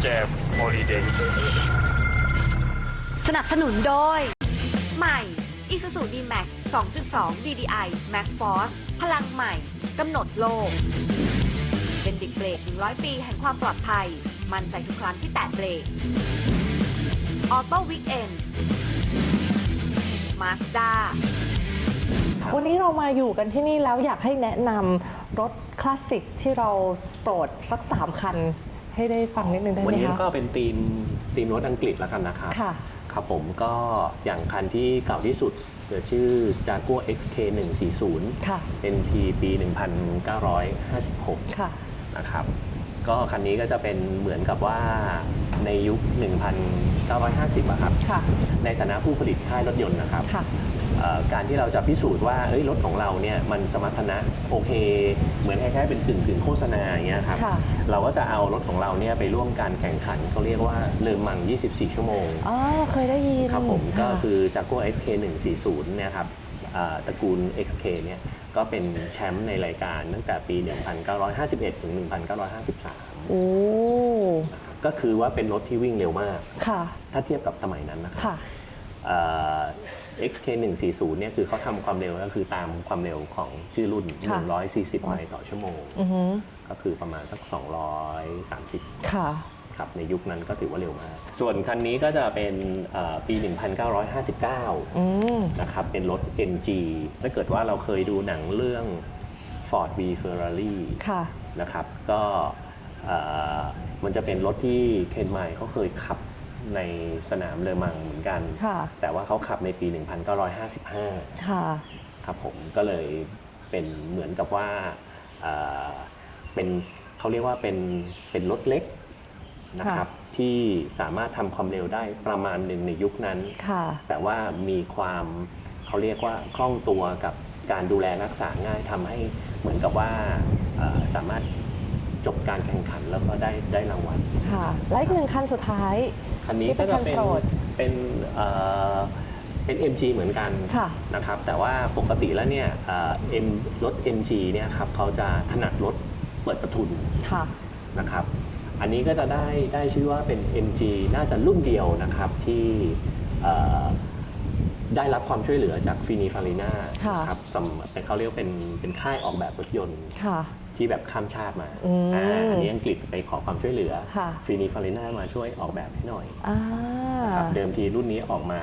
แจมฮอลิเดย์สนับสนุนโดย ใหม่ Isuzu D-Max 2.2 DDI Max Force พลังใหม่กำหนดโลก เป็นดิกเบรก 100 ปีแห่งความปลอดภัย มันใจทุกครั้งที่แตะเบรกออโต้วิกเอนมาสด้าวันนี้เรามาอยู่กันที่นี่แล้วอยากให้แนะนำรถคลาสสิกที่เราโปรดสักสามคัน ให้ได้ฟังนิดนึงได้วันไหมนี้คะก็เป็นทีมทีมรถอังกฤษแล้วกันนะครับค่ะ ครับผมก็อย่างคันที่เก่าที่สุดเกิดชื่อ Jaguar XK 140 ค่ะ NT ปี 1956 ค่ะ นะครับ ก็คันนี้ก็จะเป็นเหมือนกับว่า ในยุค 1950อะครับค่ะ ในฐานะผู้ผลิตค่ายรถยนต์นะครับค่ะ เอ่อการที่เราจะพิสูจน์ว่าเอ้ยรถของเราเนี่ยมันสมรรถนะโอเค เหมือนคล้ายๆเป็นกึ่งกึ่งๆโฆษณาอย่างเงี้ยครับค่ะ เราก็จะเอารถของเราเนี่ยไปร่วมการแข่งขันเขาเรียกว่าเลอมัง 24 ชั่วโมง อ๋อ เคยได้ยินครับผมก็ะ คือจาก a ว XK 140เนี่ยครับอ่าตระกูล XK เนี่ยก็เป็นแชมป์ในรายการตั้งแต่ปี 1951 ถึง 1953 โอ้นะครับ ก็คือว่าเป็นรถที่วิ่งเร็วมาก ค่ะ ถ้าเทียบกับสมัยนั้นนะครับค่ะเอ่อ XK 140เนี่ยคือเขาทำความเร็วก็คือตามความเร็วของชื่อรุ่น ค่ะ 140 ไมล์ต่อชั่วโมง อือหือก็คือประมาณสัก 230 ค่ะ ครับในยุคนั้นก็ถือว่าเร็วมาก ส่วนคันนี้ก็จะเป็นเอ่อปี 1959 อืม นะครับเป็นรถ MG ถ้าเกิดว่าเราเคยดูหนังเรื่อง Ford v Ferrari ค่ะ นะครับก็เอ่อ มันจะเป็นรถที่เคนไมล์เขาเคยขับในสนามเลอมังเหมือนกัน ค่ะ แต่ว่าเขาขับในปี 1955 ค่ะ ครับผมก็เลยเป็นเหมือนกับว่าเอ่อเป็นเขาเรียกว่าเป็นเป็นรถเล็กนะครับที่สามารถทำความเร็วได้ประมาณหนึ่งในยุคนั้น ค่ะ แต่ว่ามีความเขาเรียกว่าคล่องตัวกับการดูแลรักษาง่ายทำให้เหมือนกับว่าเอ่อสามารถ จบการแข่งขันแล้วก็ได้ได้รางวัลค่ะและอีกหนึ่งคันสุดท้าย คันนี้ที่เป็ก็นจะคันเป็นโปรดเป็นเอ่อเป็น MG เหมือนกันค่ะนะครับแต่ว่าปกติแล้วเนี่ยเอ่อ M รถ MG เนี่ยครับเขาจะถนัดรถเปิดประทุนค่ะ นะครับอันนี้ก็จะได้ได้ชื่อว่าเป็น MG น่าจะรุ่นเดียวนะครับที่เอ่อได้รับความช่วยเหลือจากฟินิฟาริน่าค่ะ ครับสำเป็นเขาเรียกว่าเป็นเป็นค่ายออกแบบรถยนต์ ค่ะ ที่แบบข้ามชาติมาอืมอ่าอันนี้อังกฤษไปขอความช่วยเหลือค่ะฟินิฟาริน่ามาช่วยออกแบบให้หน่อยอ่าครับเดิมทีรุ่นนี้ออกมา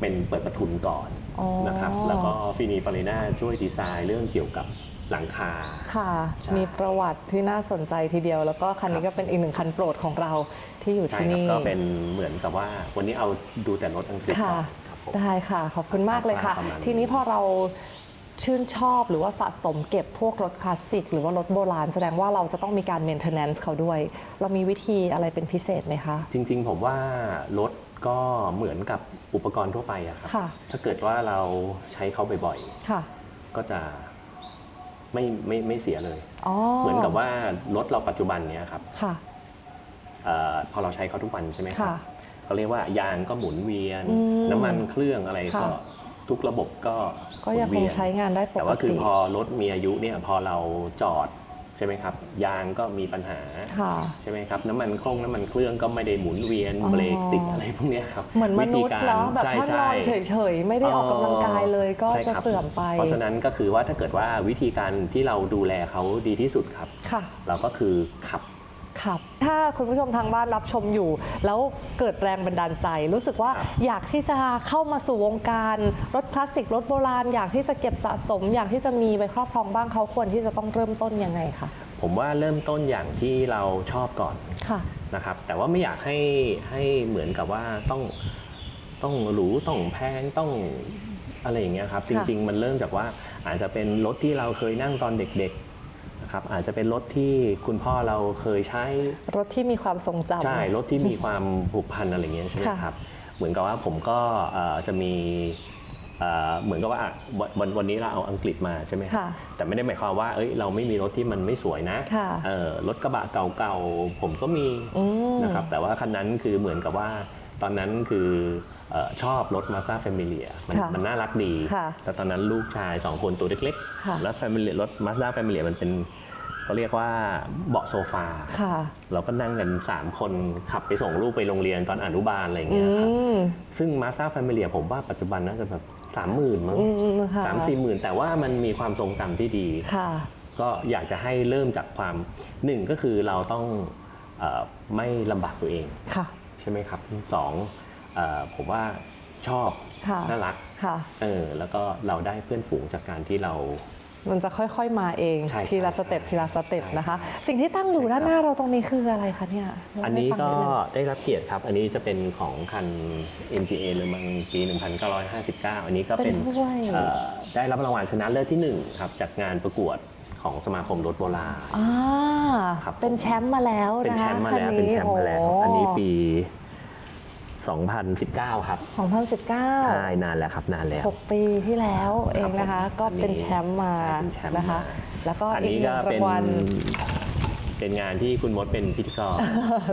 เป็นเปิดประทุนก่อนอ๋อนะครับแล้วก็ฟินีฟาริน่าช่วยดีไซน์เรื่องเกี่ยวกับหลังคาค่ะใช่มีประวัติที่น่าสนใจทีเดียว แล้วก็คันนี้ก็เป็นอีกหนึ่งคันโปรดของเราที่อยู่ใช่ที่ครับนี่ก็เป็นเหมือนกับว่า วันนี้เอาดูแต่รถอังกฤษค่ะก่อนครับผมได้ค่ะ ขอบคุณมากเลยค่ะประมาณนี้ทีนี้พอเรา ชื่นชอบหรือว่าสะสมเก็บพวกรถคลาสสิก หรือว่ารถโบราณ แสดงว่าเราจะต้องมีการ maintenance เขาด้วย เรามีวิธีอะไรเป็นพิเศษไหมคะ จริง ๆ ผมว่ารถก็เหมือนกับอุปกรณ์ทั่วไปอะครับ ค่ะ ถ้าเกิดว่าเราใช้เขาบ่อยค่ะๆ ก็จะไม่ไม่ไม่เสียเลย อ๋อเหมือนกับว่ารถเราปัจจุบันเนี้ยครับค่ะเออพอเราใช้เขาทุกวันใช่ไหมครับค่ะเขาเรียกว่ายางก็หมุนเวียน อืมน้ำมันเครื่องอะไรก็ค่ะ ทุกระบบก็ก็ยังหคมุนงเวีนใช้งานได้ปแต่กว่าคือติพอรถมีอายุเนี่ยพอเราจอดใช่ไหมครับ ยางก็มีปัญหาค่ะใช่ไหมครับ น้ำมันเครื่องน้ำมันเครื่องก็ไม่ได้หมุนเวียนอ๋อเบรกติดอะไรพวกเนี้ยครับเหมือนมนุษย์วิธีการเนาะแบบใช่ถ้านอนใช่เฉยๆ ไม่ได้ออกกำลังกายเลยก็ใช่จะครับเสื่อมไป เพราะฉะนั้นก็คือว่าถ้าเกิดว่าวิธีการที่เราดูแลเขาดีที่สุดครับค่ะเราก็คือขับ ครับ ถ้าคุณผู้ชมทางบ้านรับชมอยู่ แล้วเกิดแรงบันดาลใจ รู้สึกว่าครับอยากที่จะเข้ามาสู่วงการรถคลาสสิกรถโบราณ อยากที่จะเก็บสะสม อยากที่จะมีไปครอบครองบ้างเขาควรที่จะต้องเริ่มต้นยังไงคะผมว่าเริ่มต้นอย่างที่เราชอบก่อนค่ะนะครับแต่ว่าไม่อยากให้ให้เหมือนกับว่าต้องต้องหรูต้องแพงต้องอะไรอย่างเงี้ยครับจค่ะริง ๆ มันเริ่มจากว่าอาจจะเป็นรถที่เราเคยนั่งตอนเด็กๆ นะครับอาจจะเป็นรถที่คุณพ่อเราเคยใช้ รถที่มีความทรงจำ ใช่ รถที่มีความผูกพันอะไรอย่างเงี้ยใช่ไหมค่ะ ครับ เหมือนกับว่าผมก็เอ่อจะมีเอ่อเหมือนกับว่าอะวันวันวันนี้เราเอาอังกฤษมาใช่ไหมครับค่ะ แต่ไม่ได้หมายความว่าเอ้ยเราไม่มีรถที่มันไม่สวยนะค่ะเออรถกระบะเก่าๆผมก็มีอืม นะครับแต่ว่าคันนั้นคือเหมือนกับว่าตอนนั้นคือเออชอบรถ Mazda Familia มันค่ะมันน่ารักดี ค่ะแต่ตอนนั้นลูกชาย2คนตัวเล็กค่ะ ๆ แล้ว Familia รถ Mazda Familia มันเป็น เขาเรียกว่าเบาะโซฟา ค่ะ เราก็นั่งกัน 3 คนขับไปส่งลูกไปโรงเรียนตอนอนุบาลอะไรอย่างอืเงี้ยครับมซึ่งมาส t า r แฟมิเลียผมว่าปัจจุบันน่าจะแบบสามหมื่นมั้งอืมค่ะ สามสี่หมื่นแต่ว่ามันมีความทรงจำที่ดี ค่ะ ก็อยากจะให้เริ่มจากความหนึ่งก็คือเราต้องเออไม่ลำบากตัวเอง ค่ะ ใช่ไหมครับสองเออผมว่าชอบค่ะ น่ารักค่ะ เออแล้วก็เราได้เพื่อนฝูงจากการที่เรา มันจะค่อยๆมาเอง ใช่ทีละใช่สเต็ปทีละสเต็ปใช่นะคะ สิ่งที่ตั้งอยู่ใช่ครับ ด้านหน้าเราตรงนี้คืออะไรคะเนี่ยเล่าอันให้นี้ฟังก็ดง ได้รับเกียรติครับ อันนี้จะเป็นของคัน MGA เลยมังปี 1959 อันนี้ก็เป็เป็นนถ้วย เอ่อได้รับรางวัลชนะเลิศที่หนึ่งครับจากงานประกวดของสมาคมรถโบราณ อ่าครับผมเป็นแชมป์มาแล้วเป็นนะแชคะมป์มาแล้วคัเป็นแชมป์มาแล้วโอันนี้ปี 2019 ครับ2019ใช่นานแล้วครับนานแล้ว 6 ปีที่แล้วเองนะคะผมก็เป็นแชมป์มาใช่เป็นแชมป์นะคะมาแล้วก็อันอีกนี้หนึ่ก็งราเป็นงวัลเป็นงานที่คุณมดเป็นพิธีกร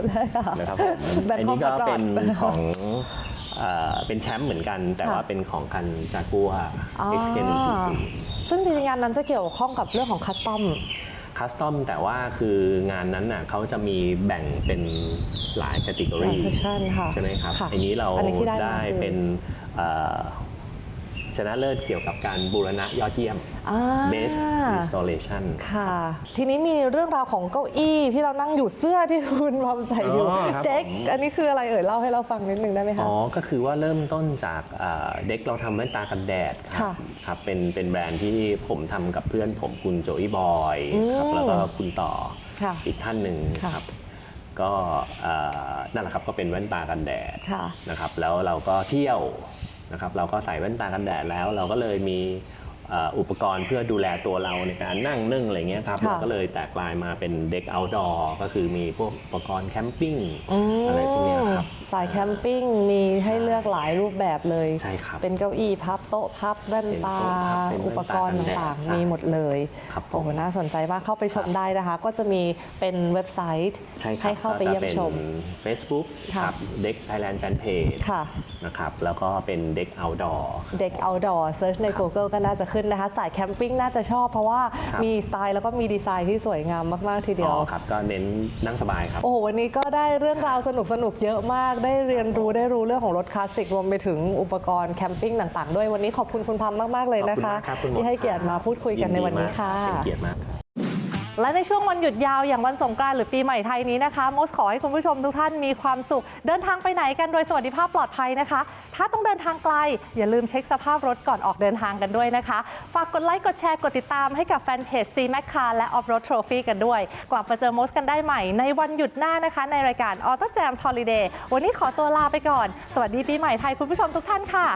ได้ค่ะนะครับผม Bangkok อันนี้ก็เป็น Record ของเอ่อเป็นแชมป์เหมือนกัน แต่ค่ะว่าเป็นของคันจากัวอ๋อ XK 144ซึ่งจริงๆงานนั้นจะเกี่ยวข้องกับเรื่องของคัสตอม คัสตอมแต่ว่าคืองานนั้นน่ะเขาจะมีแบ่งเป็น หลายแคตตากรี Transition ค่ะใช่ไหมครับค่ะอันนี้เราอันนี้ที่ได้มาได้คือเป็นเอ่อชนะเลิศเกี่ยวกับการบูรณะยอดเยี่ยมอ่า Best Restoration ค่ะ ทีนี้มีเรื่องราวของเก้าอี้ที่เรานั่งอยู่เสื้อที่คุณบอมใส่อยู่อ๋อครับเด็กผมอันนี้คืออะไรเอ่ยเล่าให้เราฟังนิดนึงได้ไหมคะอ๋อก็คือว่าเริ่มต้นจากเอ่อเด็กเราทำแว่นตากันแดดครัค่ะบครับเป็นเป็นแบรนด์ที่ผมทำกับเพื่อนผมคุณโจอี้บอยครับอืมแล้วก็คุณต่อค่ะอีกท่านหนึ่งค่ะครับ ก็เอ่อนั่นแหละครับก็เป็นแว่นตากันแดดค่ะนะครับแล้วเราก็เที่ยวนะครับเราก็ใส่แว่นตากันแดดแล้วเราก็เลยมีเอ่ออุปกรณ์เพื่อดูแลตัวเราในการนั่งนึ่งอะไรเงี้ยครับค่ะ เราก็เลยแตกลายมาเป็นเด็ก outdoor ก็คือมีพวกอุปกรณ์แคมปิ้งมอะไรพวกเนี้ยครับสายแคมปิ้งมีให้เลือกหลายรูปแบบเลย ใช่ครับ เป็นเก้าอี้พับโต๊ะพับแว่นตา เป็นโต๊ะพับเป็นแว่นตาอุปกรณ์ต่างกันแดดๆ มีหมดเลย ครับผมโอ้โหน่าสนใจมากเข้าไปชมครับได้นะคะ ก็จะมีเป็นเว็บไซต์ใช่ครับให้เข้าไปเยี่ยมชม ก็จะเป็น Facebook ค่ะครับเด็ก Thailand Fan Page ค่ะ นะครับ แล้วก็เป็นเด็ก Outdoor เด็ก outdoor search ใน Google ก็น่าจะขึ้นนะคะ สายแคมปิ้งน่าจะชอบเพราะว่าครับ มีสไตล์แล้วก็มีดีไซน์ที่สวยงามมาก ๆ ทีเดีอ๋ยวอครับ ก็เน้นนั่งสบายครับ โอ้โหวันนี้ก็ได้เรื่องราวสนุกสนุกๆเยอะมาก ได้เรียนรู้ได้รู้เรื่องของรถคลาสสิกรวมไปถึงอุปกรณ์แคมปิ้งต่าง ๆ ด้วยวันนี้ขอบคุณคุณพัมมาก ๆ เลยนะคะ ขอบณมากรับคุณมดที่ให้เกียรติมาพูดคุยกันในวันนี้ค่ะเป็นเกียรติมากครับ และในช่วงวันหยุดยาวอย่างวันสงกรานต์หรือปีใหม่ไทยนี้นะคะมดขอให้คุณผู้ชมทุกท่านมีความสุข เดินทางไปไหนกันโดยสวัสดิภาพปลอดภัยนะคะ ถ้าต้องเดินทางไกล อย่าลืมเช็คสภาพรถก่อนออกเดินทางกันด้วยนะคะ ฝากกดไลค์กดแชร์กดติดตามให้กับแฟนเพจ C Mac Car และ Off Road Trophy กันด้วย กลับมาเจอมดกันได้ใหม่ในวันหยุดหน้านะคะ ในรายการ Auto Jam Holiday วันนี้ขอตัวลาไปก่อน สวัสดีปีใหม่ไทยคุณผู้ชมทุกท่านค่ะ